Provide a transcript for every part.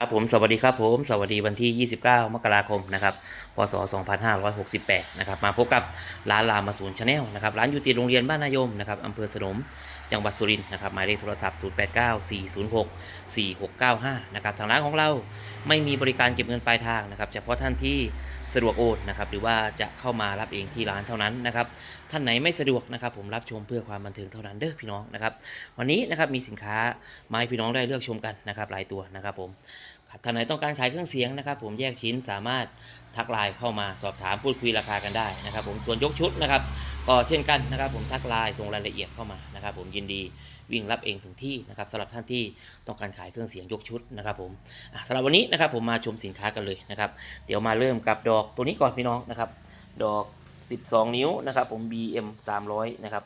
ครับผมสวัสดีครับผมสวัสดีวันที่ 29 มกราคมนะครับพศ 2568 นะครับมาพบกับร้านรามมาศูนย์ชาแนลนะครับร้านอยู่ติดโรงเรียนบ้านนายมนะครับอำเภอสนมจังหวัดสุรินทร์นะครับหมายเลขโทรศัพท์ 0894064695 นะครับทางร้านของเราไม่มีบริการเก็บเงินปลายทางนะครับเฉพาะท่านที่สะดวกโอนนะครับหรือว่าจะเข้ามารับเองที่ร้านเท่านั้นนะครับท่านไหนไม่สะดวกนะครับ ผมรับชมเพื่อความบันเทิงเท่านั้นเด้อพี่น้องนะครับ วันนี้นะครับมีสินค้ามาให้พี่น้องได้เลือกชมกันนะครับหลายตัวนะครับผม ท่านไหนต้องการขายเครื่องเสียงนะครับ ผมแยกชิ้นสามารถทักไลน์เข้ามาสอบถามพูดคุยราคากันได้นะครับ ผมส่วนยกชุดนะครับ ก็เช่นกันนะครับ ผมทักไลน์ส่งรายละเอียดเข้ามานะครับ ผมยินดีวิ่งรับเองถึงที่นะครับสำหรับท่านที่ต้องการขายเครื่องเสียงยกชุดนะครับผมสำหรับวันนี้นะครับผมมาชมสินค้ากันเลยนะครับ เดี๋ยวมาเริ่มกับดอกตัวนี้ก่อนพี่น้องนะครับ ดอก 12 นิ้วนะครับผม BM 300นะครับ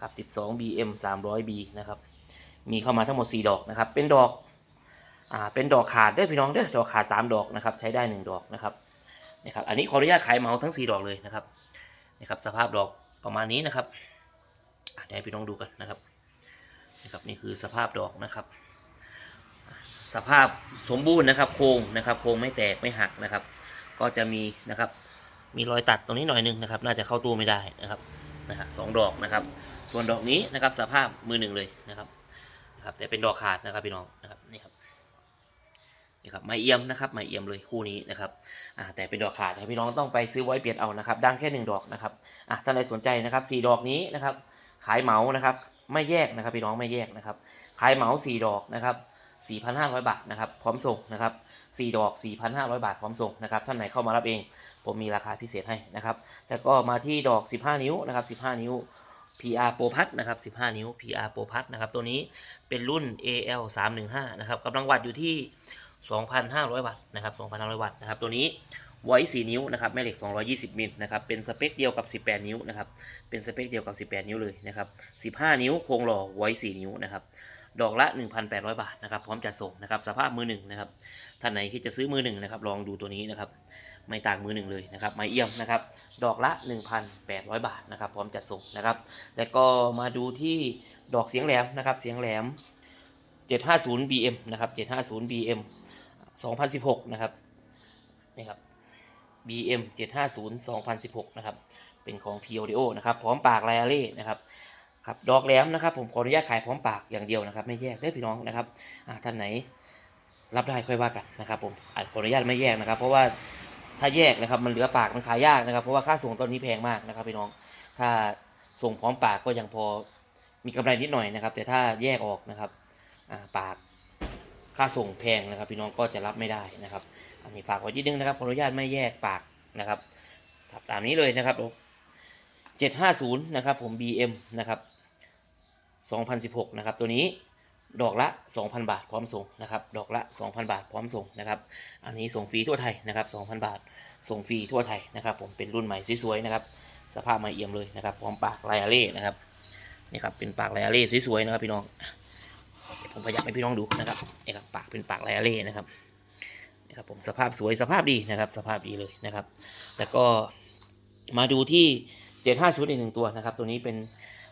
กับ 12 BM 300B นะครับมีเข้ามาทั้งหมด 4 ดอกนะครับเป็นดอก อ่าเป็นดอกขาดเด้อพี่น้องเด้อดอกขาด 3 ดอกนะครับใช้ได้ 1 ดอกนะครับนะครับ อันนี้ขออนุญาตขายเหมาทั้ง 4 ดอกเลยนะครับนะครับสภาพดอกประมาณนี้นะครับเดี๋ยวให้พี่น้องดูกันนะครับนะครับนี่คือสภาพดอกนะครับ สภาพสมบูรณ์นะครับ โครงนะครับโครงไม่แตกไม่หักนะครับ ก็จะมีนะครับมีรอยตัดตรงนี้หน่อยหนึงนะครับ น่าจะเข้าตู้ไม่ได้นะครับนะฮะสองดอกนะครับ ส่วนดอกนี้นะครับสภาพมือหนึ่งเลยนะครับนะครับแต่เป็นดอกขาดนะครับพี่น้องนะครับนี่ครับ นี่ครับไม้เอี่ยมนะครับไม้เอี่ยมเลยคู่นี้นะครับแต่เป็นดอกขาดนพี่น้องต้องไปซื้อไว้เปลี่ยนเอานะครับ ดังแค่หนึ่งดอกนะครับท่านใดสนใจนะครับสี่ดอกนี้นะครับ ขายเหมานะครับ ไม่แยกนะครับพี่น้องไม่แยกนะครับ ขายเหมาสี่ดอกนะครับ4,500 บาทนะครับพร้อมส่งนะครับสี่ดอก 4,500 บาทพร้อมส่งนะครับท่านไหนเข้ามารับเอง ผมมีราคาพิเศษให้นะครับ แล้วก็มาที่ดอก 15 นิ้วนะครับ 15 นิ้ว PR Pro Plus นะครับ 15 นิ้ว PR Pro Plus นะครับ ตัวนี้เป็นรุ่น AL 315นะครับกำลังวัดอยู่ที่ 2,500 วัตต์นะครับ2,500 วัตต์นะครับตัวนี้ไว้4นิ้วนะครับแม่เหล็ก 220 มิลนะครับเป็นสเปคเดียวกับ 18 นิ้วนะครับเป็นสเปคเดียวกับ 18 นิ้วเลยนะครับ15 นิ้วโครงหล่อไว้4นิ้วนะครับดอกละ 1,800 บาทนะครับพร้อมจัดส่งนะครับสภาพมือหนึ่งนะครับท่านไหนที่จะซื้อมือหนึ่งนะครับลองดูตัวนี้นะครับไม่ต่างมือหนึ่งเลยนะครับไม้เอี่ยมนะครับดอกละ 1,800 บาทนะครับพร้อมจัดส่งนะครับแล้วก็มาดูที่ดอกเสียงแหลมนะครับเสียงแหลม 750 BM นะครับ750 BM 2016 นะครับนี่ครับ BM 750 2016 นะครับ เป็นของ p o d o นะครับ พร้อมปากไลอาเล่นะครับครับดอกแหลมนะครับ ผมขออนุญาตขายพร้อมปากอย่างเดียวนะครับ ไม่แยกได้พี่น้องนะครับอ่าท่านไหนรับได้ค่อยว่ากันนะครับ ผมอาจขออนุญาตไม่แยกนะครับ เพราะว่าถ้าแยกนะครับมันเหลือปากมันขายยากนะครับ เพราะว่าค่าส่งตอนนี้แพงมากนะครับพี่น้อง ถ้าส่งพร้อมปากก็ยังพอมีกำไรนิดหน่อยนะครับ แต่ถ้าแยกออกนะครับอ่าปาก ค่าส่งแพงนะครับ พี่น้องก็จะรับไม่ได้นะครับ อันนี้ฝากไว้ที่นึงนะครับขออนุญาตไม่แยกปากนะครับครับตามนี้เลยนะครับ750นะครับผม BM นะครับ2016นะครับตัวนี้ดอกละ 2,000 บาทพร้อมส่งนะครับดอกละ 2,000 บาทพร้อมส่งนะครับอันนี้ส่งฟรีทั่วไทยนะครับ2,000 บาทส่งฟรีทั่วไทยนะครับผมเป็นรุ่นใหม่สวยๆนะครับสภาพใหม่เอี่ยมเลยนะครับพร้อมปากไลอาเล่นะครับนี่ครับเป็นปากไลอาเล่สวยๆนะครับพี่น้อง ผมพยายามให้พี่น้องดูนะครับนี่ครับปากเป็นปากไลอาเล่นะครับนี่ครับผมสภาพสวยสภาพดีนะครับ สภาพดีเลยนะครับ แล้วก็มาดูที่ 750อีกหนึ่งตัวนะครับ ตัวนี้เป็น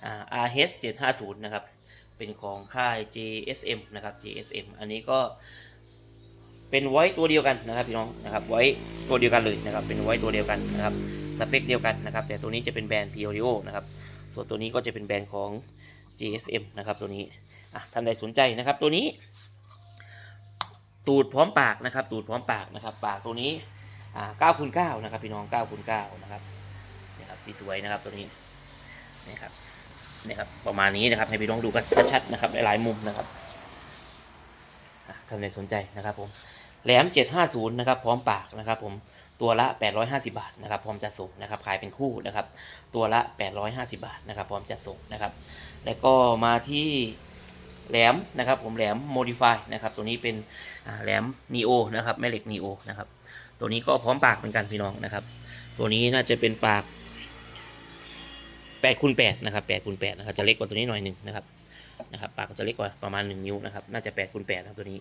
อ่า RH 750นะครับ เป็นของค่าย JSM นะครับ JSM อันนี้ก็เป็นไว้ตัวเดียวกันนะครับพี่น้องนะครับไว้ตัวเดียวกันเลยนะครับ เป็นไว้ตัวเดียวกันนะครับสเปคเดียวกันนะครับ แต่ตัวนี้จะเป็นแบรนด์ p o r i o นะครับ ส่วนตัวนี้ก็จะเป็นแบรนด์ของ JSM นะครับตัวนี้ อะท่านใดสนใจนะครับ ตัวนี้ ตูดพร้อมปากนะครับ ตูดพร้อมปากนะครับ ปากตัวนี้อ่าคูณ9นะครับ พี่น้อง9คูณ9นะครับนี่ครับสีสวยนะครับตัวนี้นี่ครับนี่ครับประมาณนี้นะครับ ให้พี่น้องดูกันชัดๆนะครับหลายๆมุมนะครับท่านใดสนใจนะครับผมแหลม 750 นะครับ พร้อมปากนะครับผมตัวละ 850 บาทนะครับ พร้อมจะส่งนะครับ ขายเป็นคู่นะครับ ตัวละ 850 บาทนะครับ พร้อมจะส่งนะครับ แล้วก็มาที่ แหลมนะครับผมแหลม modify นะครับตัวนี้เป็นแหลม neo นะครับแม่เหล็ก neo นะครับตัวนี้ก็พร้อมปากเหมือนกันพี่น้องนะครับ ตัวนี้น่าจะเป็นปาก8คูณ8นะครับ8คูณ8นะครับจะเล็กกว่าตัวนี้หน่อยหนึ่งนะครับนะครับปากจะเล็กกว่าประมาณ 1 นิ้วนะครับน่าจะ8คูณ8นะครับตัวนี้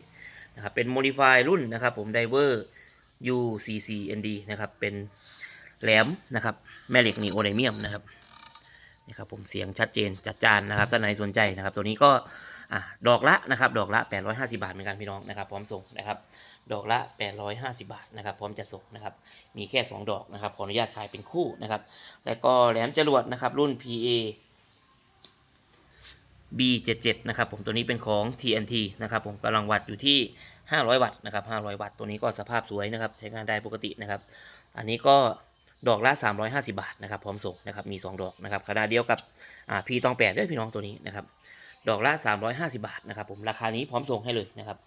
นะครับเป็น modify รุ่นนะครับผม diver UCCND นะครับเป็นแหลมนะครับแม่เหล็ก neo ไดเมียมนะครับนี่ครับผมเสียงชัดเจนจัดจานนะครับท่านไหนสนใจนะครับ ตัวนี้ก็ อ่าดอกละนะครับดอกละ 850 บาทเหมือนกันพี่น้องนะครับพร้อมส่งนะครับดอกละ 850 บาทนะครับพร้อมจะส่งนะครับมีแค่ 2 ดอกนะครับขออนุญาตขายเป็นคู่นะครับแล้วก็แหลมจรวดนะครับรุ่น PA B77 นะครับผมตัวนี้เป็นของ TNT นะครับผมกำลังวัดอยู่ที่ 500 วัตต์นะครับ500 วัตต์ตัวนี้ก็สภาพสวยนะครับใช้งานได้ปกตินะครับ อันนี้ก็ดอกละ 350 บาทนะครับพร้อมส่งนะครับมี 2 ดอกนะครับขนาดเดียวกับอ่าพีตองแปดด้วยพี่น้องตัวนี้นะครับ ดอกละ 350 บาทนะครับผมราคานี้พร้อมส่งให้เลยนะครับ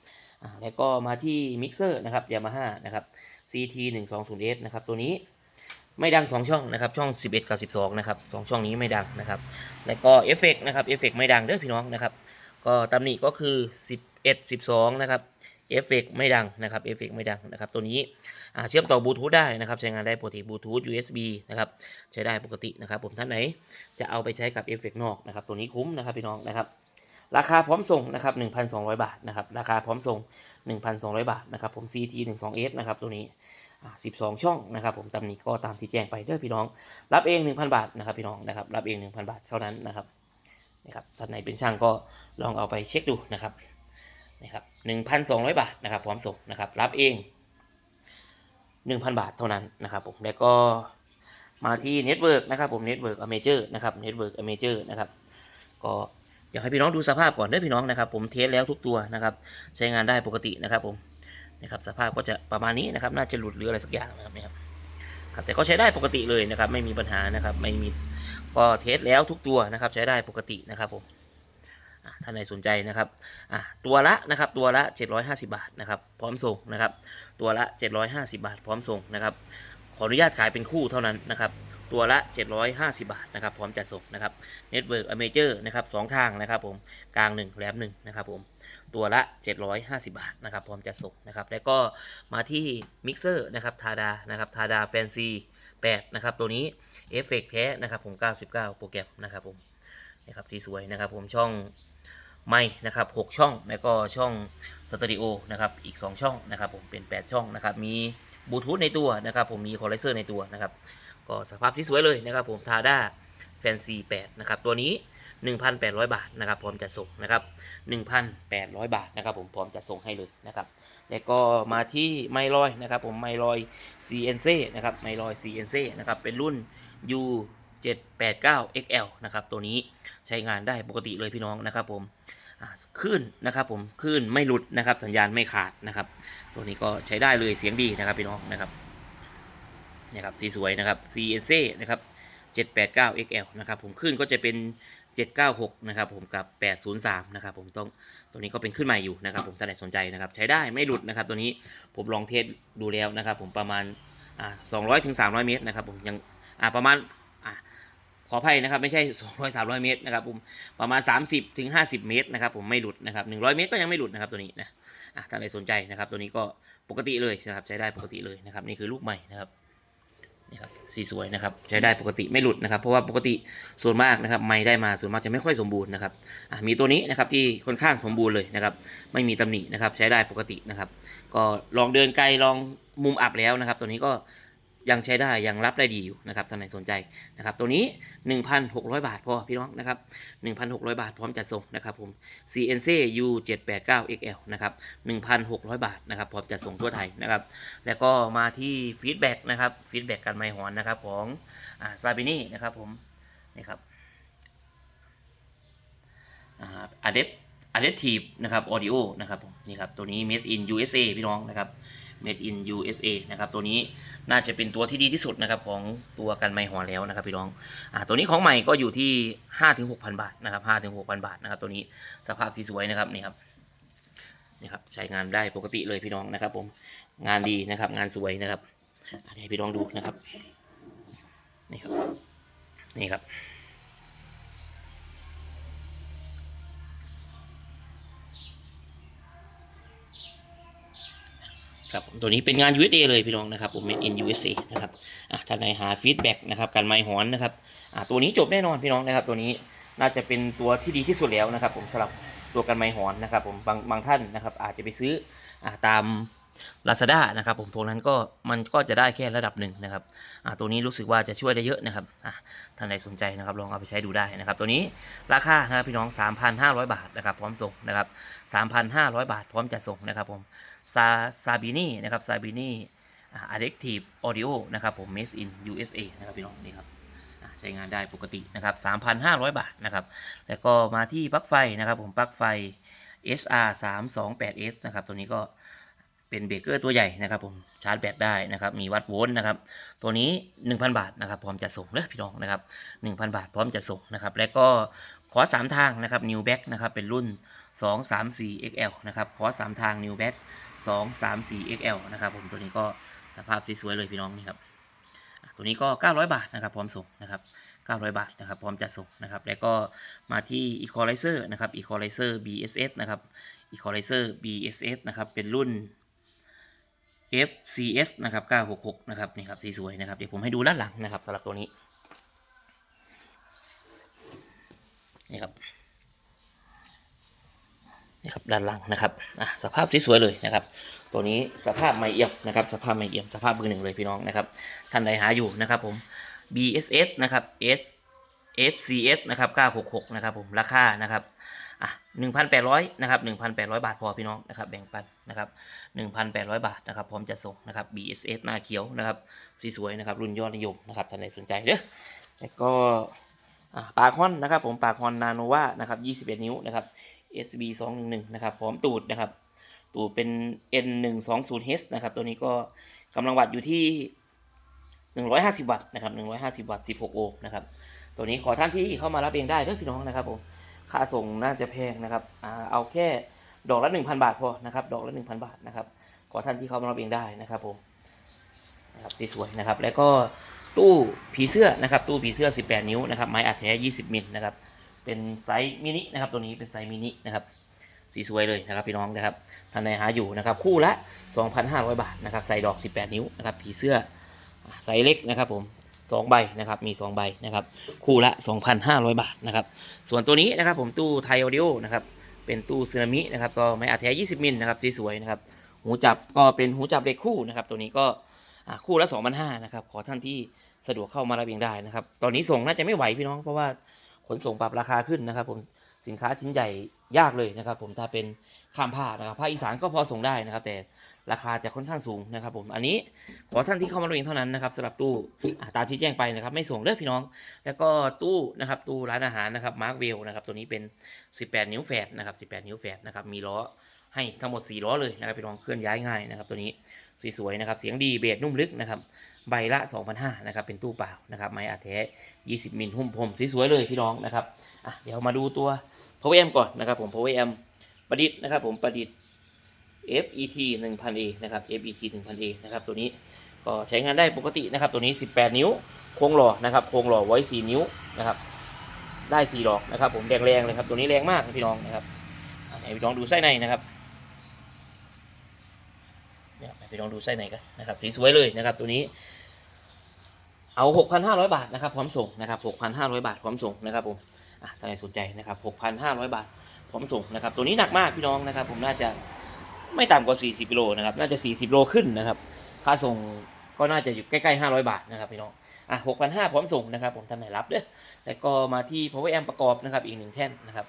แล้วก็มาที่มิกเซอร์นะครับยามาฮ่านะครับ CT 1 2 0 S นะครับตัวนี้ไม่ดัง 2 ช่องนะครับช่อง 11 กับ 12 นะครับสองช่องนี้ไม่ดังนะครับ แล้วก็เอฟเฟกนะครับเอฟเฟกไม่ดังเด้อพี่น้องนะครับ ก็ตำหนิก็คือ 11 12 นะครับเอฟเฟกไม่ดังนะครับเอฟเฟกไม่ดังนะครับ ตัวนี้เชื่อมต่อบลูทูธได้นะครับ ใช้งานได้ปกติบลูทูธ USB นะครับ ใช้ได้ปกตินะครับ ผมท่านไหนจะเอาไปใช้กับเอฟเฟกนอกนะครับ ตัวนี้คุ้มนะครับพี่น้องนะครับ ราคาพร้อมส่งนะครับ1,200 บาทนะครับราคาพร้อมส่ง 1,200 บาทนะครับผม CT 12S นะครับตัวนี้ 12 ช่องนะครับผมตำหนิก็ตามที่แจ้งไปเด้อพี่น้อง รับเอง 1,000 บาทนะครับพี่น้องนะครับรับเอง 1,000 บาทเท่านั้นนะครับนะครับท่านไหนเป็นช่างก็ลองเอาไปเช็คดูนะครับนะครับ1,200 บาทนะครับพร้อมส่งนะครับรับเอง 1,000 บาทเท่านั้นนะครับผมแล้วก็มาที่เน็ตเวิร์กนะครับผมเน็ตเวิร์กอเมเจอร์นะครับเน็ตเวิร์กอเมเจอร์นะครับก็ อยากให้พี่น้องดูสภาพก่อนเด้อพี่น้องนะครับ ผมเทสแล้วทุกตัวนะครับ ใช้งานได้ปกตินะครับผมนะครับสภาพก็จะประมาณนี้นะครับน่าจะหลุดหรืออะไรสักอย่างนะครับนี่ครับครับแต่ก็ใช้ได้ปกติเลยนะครับ ไม่มีปัญหานะครับ ไม่มีก็เทสแล้วทุกตัวนะครับ ใช้ได้ปกตินะครับผมท่านไหนสนใจนะครับตัวละนะครับตัวละ 750 บาทนะครับพร้อมส่งนะครับ ตัวละ 750 บาท พร้อมส่งนะครับ ขออนุญาตขายเป็นคู่เท่านั้นนะครับ ตัวละ 750 บาทนะครับพร้อมจัดส่งนะครับ Network a m a j o r นะครับสองทางนะครับผมกลาง 1แหลม1นะครับผมตัวละ 750 บาทนะครับพร้อมจัดส่งนะครับแล้วก็มาที่มิกเซอร์นะครับทาดานะครับทาดาแฟนซี8นะครับตัวนี้เอฟเฟกแท้นะครับผม99 โปรแกรมนะครับผมนะครับสีสวยนะครับผมช่องไม่นะครับ 6 ช่อง แล้วก็ช่องสตูดิโอนะครับ อีก 2 ช่องนะครับ ผมเป็น 8 ช่องนะครับ มีบลูทูธในตัวนะครับ ผมมีคอลเลเซอร์ในตัวนะครับ ก็สภาพสีสวยเลยนะครับผมทาด้าแฟนซี8นะครับตัวนี้ 1,800 บาทนะครับพร้อมจะส่งนะครับ1,800 บาทนะครับผมพร้อมจะส่งให้เลยนะครับแล้วก็มาที่ไมลอยนะครับผมไมลอย CNC นะครับไมลอย CNC นะครับเป็นรุ่น U 789 XL นะครับตัวนี้ใช้งานได้ปกติเลยพี่น้องนะครับผมอ่าคลื่นนะครับผมคลื่นไม่หลุดนะครับสัญญาณไม่ขาดนะครับ ตัวนี้ก็ใช้ได้เลยเสียงดีนะครับพี่น้องนะครับ นะครับสีสวยนะครับ CNC นะครับ 789 XL นะครับผมขึ้นก็จะเป็น 796 นะครับผมกับ 803 นะครับผมต้องตัวนี้ก็เป็นขึ้นใหม่อยู่นะครับผมท่าไหนสนใจนะครับใช้ได้ไม่หลุดนะครับตัวนี้ผมลองเทสดูแล้วนะครับผมประมาณอ่า200ถึง300เมตรนะครับผมยังประมาณขออภัยนะครับไม่ใช่ 200 300 เมตรนะครับผมประมาณ 30ถึง50 เมตรนะครับผมไม่หลุดนะครับ100 เมตรก็ยังไม่หลุดนะครับตัวนี้นะอะท่านใดสนใจนะครับตัวนี้ก็ปกติเลยนะครับใช้ได้ปกติเลยนะครับนี่คือลูกใหม่นะครับ นะครับสีสวยนะครับใช้ได้ปกติไม่หลุดนะครับเพราะว่าปกติส่วนมากนะครับไม่ได้มาส่วนมากจะไม่ค่อยสมบูรณ์นะครับมีตัวนี้นะครับที่ค่อนข้างสมบูรณ์เลยนะครับไม่มีตำหนินะครับใช้ได้ปกตินะครับ ก็ลองเดินไกลลองมุมอับแล้วนะครับ ตัวนี้ก็ ยังใช้ได้ยังรับได้ดีอยู่นะครับท่านไหนสนใจนะครับตัวนี้ 1,600 บาทพอพี่น้องนะครับ 1,600 บาทพร้อมจัดส่งนะครับผม CNC U 789 XL นะครับ 1,600 บาทนะครับพร้อมจัดส่งทั่วไทยนะครับแล้วก็มาที่ฟีดแบ็กนะครับฟีดแบ็กการไมค์หอนนะครับของอ่าซาบินี่นะครับผมนี่ครับอ่าอะเดปอะเดทีฟนะครับออดิโอนะครับผมนี่ครับตัวนี้ made in USA พี่น้องนะครับ made in USA นะครับตัวนี้น่าจะเป็นตัวที่ดีที่สุดนะครับของตัวกันไมค์หอนแล้วนะครับพี่น้องอ่าตัวนี้ของใหม่ก็อยู่ที่ 5-6,000 บาทนะครับ5-6,000 บาทนะครับตัวนี้สภาพสีสวยนะครับนี่ครับนี่ครับใช้งานได้ปกติเลยพี่น้องนะครับ ผมงานดีนะครับงานสวยนะครับให้พี่น้องดูนะครับนี่ครับนี่ครับ ครับตัวนี้เป็นงาน USA เลยพี่น้องนะครับผม made in USA นะครับอะท่านไหนหาฟีดแบ็กนะครับการไม้หอนนะครับอะตัวนี้จบแน่นอนพี่น้องนะครับ ตัวนี้น่าจะเป็นตัวที่ดีที่สุดแล้วนะครับ ผมสำหรับตัวกันไม้หอนนะครับ ผมบางบางท่านนะครับ อาจจะไปซื้ออะตาม Lazada นะครับผมตรงนั้นก็มันก็จะได้แค่ระดับหนึ่งนะครับอ่าตัวนี้รู้สึกว่าจะช่วยได้เยอะนะครับอะท่านใดสนใจนะครับลองเอาไปใช้ดูได้นะครับ ตัวนี้ราคานะครับพี่น้อง 3,500 บาทนะครับพร้อมส่งนะครับ 3,500 บาทพร้อมจัดส่งนะครับผม ซาซาบินี่นะครับซาบินี่อะเดกทีฟออดิโอนะครับผม made in USA นะครับพี่น้องนี่ครับใช้งานได้ปกตินะครับ 3,500 บาทนะครับ แล้วก็มาที่ปลั๊กไฟนะครับผมปลั๊กไฟ SR 3 2 8 S นะครับ ตัวนี้ก็เป็นเบรกเกอร์ตัวใหญ่นะครับผมชาร์จแบตได้นะครับมีวัดโวลต์นะครับตัวนี้ 1,000 บาทนะครับพร้อมจะส่งเด้อพี่น้องนะครับ1,000 บาทพร้อมจะส่งนะครับแล้วก็ ขอ 3 ทางนะครับ New Back นะครับ เป็นรุ่น 2 3 4 XL นะครับ ขอ 3 ทาง New Back 2 3 4 XL นะครับผมตัวนี้ก็สภาพสวยๆเลยพี่น้องนี่ครับ ตัวนี้ก็ 900 บาทนะครับ พร้อมส่งนะครับ900 บาทนะครับ พร้อมจัดส่งนะครับ แล้วก็มาที่ Equalizer นะครับ Equalizer BSS นะครับ Equalizer BSS นะครับ เป็นรุ่น FCS นะครับ 966 นะครับ นี่ครับ สีสวยนะครับ เดี๋ยวผมให้ดูด้านหลังนะครับสำหรับตัวนี้ นี่ครับนี่ครับด้านหลังนะครับอะสภาพสวยๆเลยนะครับ ตัวนี้สภาพไม่เอี่ยมนะครับ สภาพไม่เอี่ยมสภาพเบอร์หนึ่งเลยพี่น้องนะครับท่านใดหาอยู่นะครับผม BSS นะครับ S FCS นะครับ 966 นะครับผม ราคา นะครับ อะ 1,800 นะครับ 1,800 บาทพอพี่น้อง นะครับ แบ่งปัน นะครับ 1,800 บาท นะครับ พร้อมจะส่ง นะครับ BSS หน้าเขียว นะครับสีสวยนะครับ รุ่นยอดนิยม นะครับ ท่านใดสนใจเด้อแล้วก็ ปากฮอนนะครับผมปากฮอนนาโนวานะครับ 21 นิ้วนะครับ SB 211นะครับพร้อมตูดนะครับ ตูดเป็น N120H นะครับ ตัวนี้ก็กำลังวัดอยู่ที่ 150 วัตต์นะครับ 150 วัตต์ 16 โอห์มนะครับ ตัวนี้ขอท่านที่เข้ามารับเองได้เด้อพี่น้องนะครับผมค่าส่งน่าจะแพงนะครับเอาแค่ดอกละ 1,000 บาทพอนะครับ ดอกละ 1,000 บาทนะครับ ขอท่านที่เข้ามารับเองได้นะครับผมนะครับสวยๆนะครับ แล้วก็ ตู้ผีเสื้อนะครับตู้ผีเสื้อ 18 นิ้วนะครับไม้อัดแท้ 20 มิลนะครับเป็นไซส์มินินะครับตัวนี้เป็นไซส์มินินะครับสีสวยเลยนะครับพี่น้องนะครับท่านใดหาอยู่นะครับคู่ละ 2,500 บาทนะครับใส่ดอก 18 นิ้วนะครับผีเสื้อไซส์เล็กนะครับผมสองใบนะครับมี 2 ใบนะครับคู่ละ 2,500 บาทนะครับส่วนตัวนี้นะครับผมตู้ไทยออดิโอนะครับเป็นตู้ซึนามินะครับก็ไม่อัดแท้ 20 มิลนะครับสีสวยนะครับหูจับก็เป็นหูจับเด็กคู่นะครับตัวนี้ก็ คู่ละ2,500นะครับขอท่านที่สะดวกเข้ามารับเองได้นะครับ ตอนนี้ส่งน่าจะไม่ไหวพี่น้อง เพราะว่าขนส่งปรับราคาขึ้นนะครับ ผมสินค้าชิ้นใหญ่ยากเลยนะครับ ผมถ้าเป็นข้ามภาคนะครับภาคอีสานก็พอส่งได้นะครับ แต่ราคาจะค่อนข้างสูงนะครับ ผมอันนี้ขอท่านที่เข้ามารับเองเท่านั้นนะครับสำหรับตู้ตามที่แจ้งไปนะครับ ไม่ส่งเด้อพี่น้อง แล้วก็ตู้นะครับตู้ร้านอาหารนะครับมาร์กเวลนะครับตัวนี้เป็น 18 นิ้วแฝดนะครับ 18 นิ้วแฝดนะครับมีล้อให้ทั้งหมด 4 ล้อเลยนะครับพี่น้องเคลื่อนย้ายง่ายนะครับ ตัวนี้ สวยๆนะครับ เสียงดีเบสนุ่มลึกนะครับ ใบละ2,500นะครับ เป็นตู้เปล่านะครับไม้อัดแท้20 มิลหุ้มพรมสวยๆเลยพี่น้องนะครับอะเดี๋ยวมาดูตัว power amp ก่อนนะครับผม power amp ประดิษฐ์นะครับผมประดิษฐ์ FET 1000A นะครับ FET 1000A นะครับตัวนี้ก็ใช้งานได้ปกตินะครับ ตัวนี้ 18 นิ้ว โครงหล่อนะครับ โครงหล่อไว้ 4 นิ้วนะครับ ได้4ดอกนะครับ ผมแรงๆเลยครับ ตัวนี้แรงมากพี่น้องนะครับให้พี่น้องดูไส้ในนะครับ เนี่ยให้พี่น้องดูไส้ในกันนะครับสีสวยเลยนะครับตัวนี้ เอา 6,500 บาทนะครับพร้อมส่งนะครับ6,500 บาทพร้อมส่งนะครับผมอะถ้าใครสนใจนะครับ6,500 บาทพร้อมส่งนะครับตัวนี้หนักมากพี่น้องนะครับ ผมน่าจะไม่ต่ำกว่า 40กิโลนะครับน่าจะ 40โลขึ้นนะครับค่าส่งก็น่าจะอยู่ใกล้ๆ 500 บาทนะครับพี่น้องอะ6,500พร้อมส่งนะครับผมท่านไหนรับเด้อแล้วก็มาที่ power amp ประกอบนะครับอีกหนึ่งแท่นนะครับ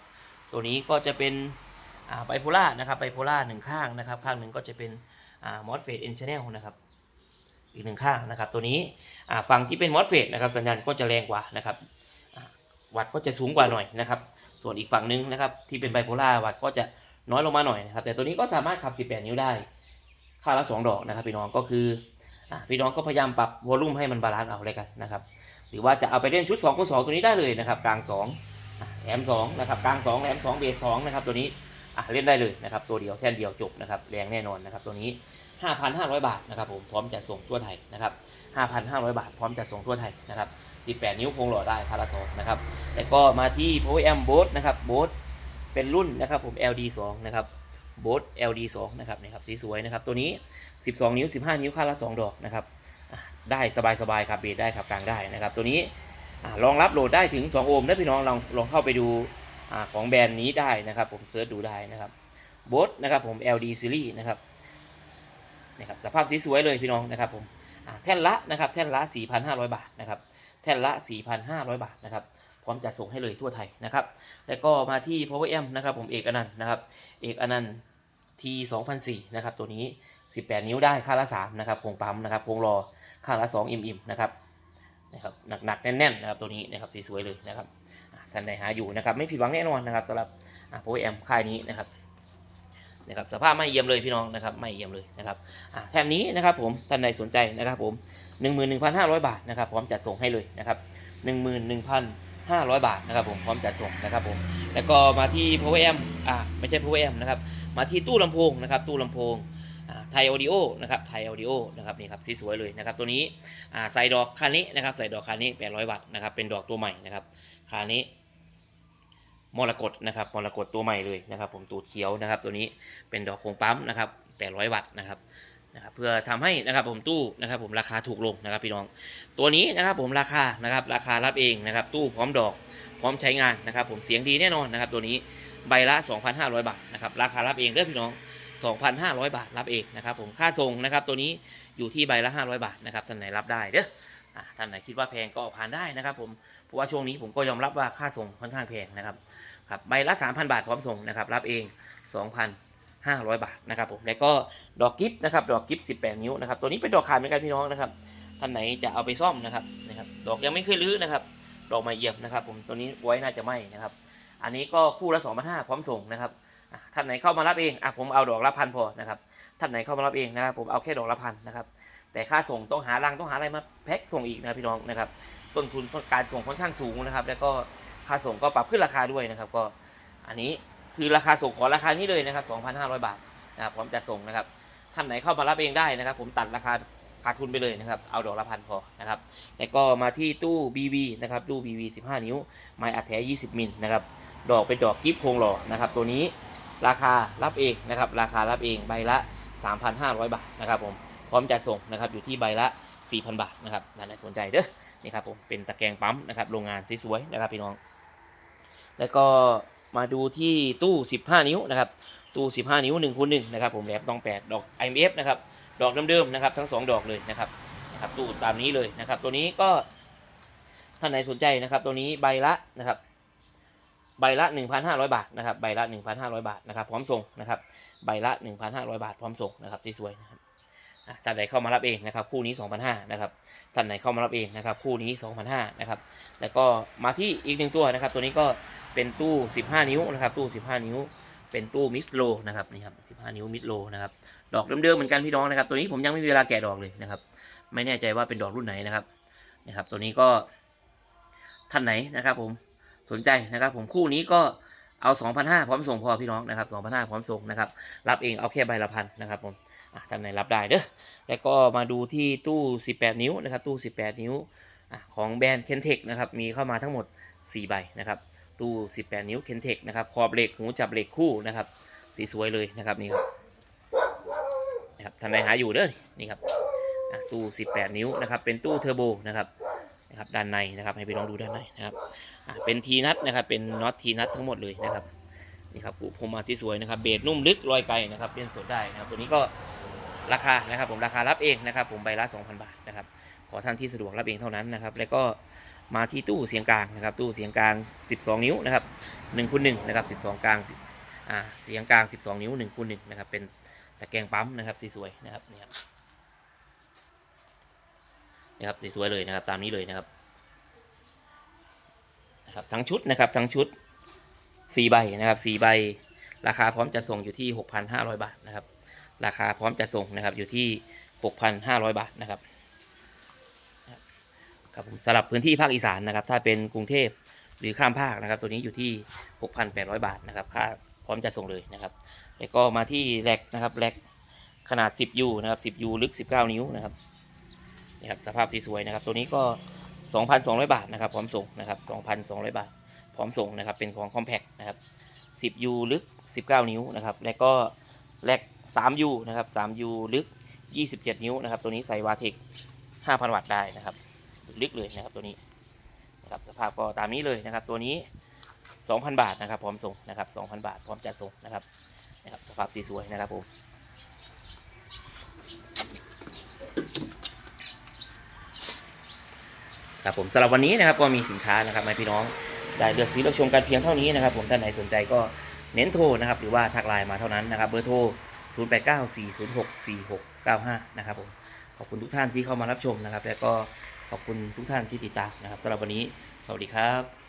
ตัวนี้ก็จะเป็นอ่าไบโพล่านะครับไบโพล่าหนึ่งข้างนะครับ ข้างหนึ่งก็จะเป็น มอสเฟตเอ็นชแนลนะครับอีกหนึ่งข้างนะครับ ตัวนี้อ่าฝั่งที่เป็นมอสเฟตนะครับสัญญาณก็จะแรงกว่านะครับวัตต์ก็จะสูงกว่าหน่อยนะครับ ส่วนอีกฝั่งนึงนะครับที่เป็นไบโพล่าวัตต์ก็จะน้อยลงมาหน่อยนะครับ แต่ตัวนี้ก็สามารถขับ 18 นิ้วได้ค่าละ 2 ดอกนะครับพี่น้องก็คืออะพี่น้องก็พยายามปรับวอลลุ่มให้มันบาลานซ์เอาเลยกันนะครับหรือว่าจะเอาไปเล่นชุด2คูณ2ตัวนี้ได้เลยนะครับกลาง2อะแหลม2นะครับกลาง2แหลม2เบส2นะครับตัวนี้ อะเล่นได้เลยนะครับตัวเดียวแท่นเดียวจบนะครับแรงแน่นอนนะครับตัวนี้ 5,500 บาทนะครับผมพร้อมจะส่งทั่วไทยนะครับ5,500 บาท พร้อมจะส่งทั่วไทยนะครับ18 นิ้วโคงหล่อได้คาราสองนะครับแล้วก็มาที่ Power Amp Bose นะครับ Bose เป็นรุ่นนะครับผม LD 2นะครับโบส LD 2นะครับนี่ครับสีสวยนะครับตัวนี้ 12 นิ้ว 15 นิ้วค่าละ 2 ดอกนะครับได้สบายๆครับเบสได้ครับกลางได้นะครับตัวนี้รองรับโหลดได้ถึง 2 โอห์มนะพี่น้องลองลองเข้าไปดู ของแบรนด์นี้ได้นะครับ ผมเซิร์ชดูได้นะครับโบสนะครับผม LD Series นะครับนะครับสภาพสีสวยเลยพี่น้องนะครับผมแท่นละนะครับแท่นละ 4,500 บาทนะครับแท่นละ 4,500 บาทนะครับพร้อมจะส่งให้เลยทั่วไทยนะครับ แล้วก็มาที่ Power M นะครับผมเอกอนันต์นะครับเอกอนันต์ T 2004นะครับตัวนี้ 18 นิ้วได้ค่าละ 3 นะครับโครงปั๊มนะครับโครงรอค่าละ 2 อิ่มๆนะครับนะครับหนักๆแน่นๆนะครับตัวนี้นะครับสีสวยเลยนะครับ ท่านใดหาอยู่นะครับไม่ผิดหวังแน่นอนนะครับสำหรับอ่า Power M ค่ายนี้นะครับนะครับสภาพไม่เยี่ยมเลยพี่น้องนะครับไม่เยี่ยมเลยนะครับแถมนี้นะครับผมท่านใดสนใจนะครับผม 11,500 บาทนะครับพร้อมจัดส่งให้เลยนะครับ 11,500 บาทนะครับผมพร้อมจัดส่งนะครับผมแล้วก็มาที่ Power M อ่าไม่ใช่ Power M นะครับมาที่ตู้ลำโพงนะครับตู้ลำโพงไทยออดิโอนะครับไทยออดิโอนะครับนี่ครับสีสวยเลยนะครับตัวนี้อ่าใส่ดอกคันนี้นะครับใส่ดอกคันนี้800 วัตต์นะครับเป็นดอกตัวใหม่นะครับคันนี้ มรกตนะครับมรกตตัวใหม่เลยนะครับ ผมตูดเขียวนะครับ ตัวนี้เป็นดอกโคงปั๊มนะครับ800วัตต์นะครับนะครับเพื่อทำให้นะครับผมตู้นะครับผมราคาถูกลงนะครับพี่น้อง ตัวนี้นะครับผมราคานะครับราคารับเองนะครับตู้พร้อมดอกพร้อมใช้งานนะครับ ผมเสียงดีแน่นอนนะครับ ตัวนี้ใบละ 2,500 บาทนะครับราคารับเองเด้อพี่น้อง 2,500 บาทรับเองนะครับผมค่าส่งนะครับตัวนี้อยู่ที่ใบละ 500 บาทนะครับท่านไหนรับได้เด้อท่านไหนคิดว่าแพงก็ผ่านได้นะครับ ผม ราะว่าช่วงนี้ผมก็ยอมรับว่าค่าส่งค่อนข้างแพงนะครับครับใบละ 3,000 บาทพร้อมส่งนะครับรับเอง 2,500 บาทนะครับผมแล้วก็ดอกกิฟต์นะครับดอกกิฟต์18 นิ้วนะครับตัวนี้เป็นดอกขาดเหมือนกันพี่น้องนะครับท่านไหนจะเอาไปซ่อมนะครับนะครับดอกยังไม่เคยรื้อนะครับดอกไมาเยี่ยมนะครับผมตัวนี้ไว้น่าจะไหมนะครับอันนี้ก็คู่ละ2,500พร้อมส่งนะครับท่านไหนเข้ามารับเองอะผมเอาดอกละพันพอนะครับท่านไหนเข้ามารับเองนะครับผมเอาแค่ดอกละพันนะครับ แต่ค่าส่งต้องหารังต้องหาอะไรมาแพ็คส่งอีกนะพี่น้องนะครับ ต้นทุนการส่งค่อนข้างสูงนะครับ แล้วก็ค่าส่งก็ปรับขึ้นราคาด้วยนะครับ ก็อันนี้คือราคาส่งขอราคานี้เลยนะครับ 2,500 บาทนะครับพร้อมจะส่งนะครับท่านไหนเข้ามารับเองได้นะครับ ผมตัดราคาขาดทุนไปเลยนะครับ เอาดอกละพันพอนะครับ แล้วก็มาที่ตู้ BB นะครับตู้ BB 15 นิ้ว ไม้อัดแท้ 20 มิลนะครับ ดอกเป็นดอกกิฟโครงหล่อนะครับ ตัวนี้ราคารับเองนะครับ ราคารับเองใบละ 3,500 บาทนะครับผม พร้อมจะส่งนะครับอยู่ที่ใบละ 4,000 บาทนะครับท่านใดสนใจเด้อนี่ครับผมเป็นตะแกรงปั๊มนะครับโรงงานสวยๆนะครับพี่น้อง แล้วก็มาดูที่ตู้ 15 นิ้วนะครับตู้ 15 นิ้ว1คูณ1นะครับผมแหลมต้อง 8 ดอก IMF นะครับดอกเดิมๆนะครับทั้ง 2 ดอกเลยนะครับนะครับตู้ตามนี้เลยนะครับ ตัวนี้ก็ท่านไหนสนใจนะครับตัวนี้ใบละนะครับใบละ 1,500 บาทนะครับใบละ 1,500 บาทนะครับพร้อมส่งนะครับใบละ 1,500 บาทพร้อมส่งนะครับสวยๆนะครับ ท่านไหนเข้ามารับเองนะครับคู่นี้ 2,500นะครับท่านไหนเข้ามารับเองนะครับคู่นี้ 2,500นะครับแล้วก็มาที่อีกหนึ่งตัวนะครับ ตัวนี้ก็เป็นตู้ 15 นิ้วนะครับตู้ 15 นิ้ว เป็นตู้มิสโลนะครับนี่ครับ15 นิ้วมิสโลนะครับดอกเดิมๆเหมือนกันพี่น้องนะครับ ตัวนี้ผมยังไม่มีเวลาแกะดอกเลยนะครับ ไม่แน่ใจว่าเป็นดอกรุ่นไหนนะครับนะครับ ตัวนี้ก็ท่านไหนนะครับ ผมสนใจนะครับ ผมคู่นี้ก็เอา 2,500พร้อมส่งพอพี่น้องนะครับ2,500พร้อมส่งนะครับรับเองเอาแค่ใบละพันนะครับผม อะท่านไหนรับได้เด้อแล้วก็มาดูที่ตู้ 18 นิ้วนะครับ ตู้ 18 นิ้วอของแบรนด์ Kentex นะครับ มีเข้ามาทั้งหมด 4 ใบนะครับ ตู้ 18 นิ้ว Kentex นะครับ ขอบเหล็ก หูจับเหล็กคู่นะครับ สีสวยเลยนะครับนี่ครับนะครับท่านไหนหาอยู่เด้อ นี่ครับตู้ 18 นิ้วนะครับ เป็นตู้เทอร์โบนะครับนะครับ ด้านในนะครับ ให้พี่น้องดูด้านในนะครับเป็นทีนัทนะครับ เป็นน็อตทีนัททั้งหมดเลยนะครับ นี่ครับผมมาที่สวยนะครับ เบสนุ่มลึกลอยไกลนะครับเป็นสดได้นะครับ ตัวนี้ก็ ราคานะครับผมราคารับเองนะครับผมใบละ 2,000 บาทนะครับขอท่านที่สะดวกรับเองเท่านั้นนะครับแล้วก็มาที่ตู้เสียงกลางนะครับตู้เสียงกลาง 12 นิ้วนะครับ1คูณ1นะครับ12 กลางอ่าเสียงกลาง 12 นิ้ว1คูณ1นะครับเป็นตะแกรงปั๊มนะครับสีสวยนะครับนี่ครับนี่ครับสีสวยเลยนะครับตามนี้เลยนะครับนะครับทั้งชุดนะครับทั้งชุด 4 ใบนะครับ4ใบราคาพร้อมจะส่งอยู่ที่ 6,500 บาทนะครับ ราคาพร้อมจะส่งนะครับอยู่ที่ 6,500 บาทนะครับครับผมสำหรับพื้นที่ภาคอีสานนะครับ ถ้าเป็นกรุงเทพหรือข้ามภาคนะครับ ตัวนี้อยู่ที่ 6,800 บาทนะครับค่าพร้อมจะส่งเลยนะครับแล้วก็มาที่แร็กนะครับแร็กขนาด 10 U นะครับ 10 U ลึก 19 นิ้วนะครับนี่ครับสภาพสีสวยนะครับ ตัวนี้ก็ 2,200 บาทนะครับ พร้อมส่งนะครับ 2,200 บาท พร้อมส่งนะครับเป็นของ Compact นะครับ 10U ลึก 19 นิ้วนะครับ แล้วก็แลก 3U นะครับ 3U ลึก 27 นิ้วนะครับ ตัวนี้ใส่วาเทค5,000 วัตต์ได้นะครับ ลึกเลยนะครับตัวนี้นะครับสภาพก็ตามนี้เลยนะครับ ตัวนี้ 2,000 บาทนะครับ พร้อมส่งนะครับ 2,000 บาท พร้อมจัดส่งนะครับนะครับสภาพสีสวยนะครับผมครับผมสำหรับวันนี้นะครับก็มีสินค้านะครับมาพี่น้องได้เลือกซื้อเลือกชมกันเพียงเท่านี้นะครับ ผมท่านไหนสนใจก็เน้นโทรนะครับ หรือว่าทักไลน์มาเท่านั้นนะครับ เบอร์โทร 0894064695 นะครับผม ขอบคุณทุกท่านที่เข้ามารับชมนะครับ แล้วก็ขอบคุณทุกท่านที่ติดตามนะครับสำหรับวันนี้ สวัสดีครับ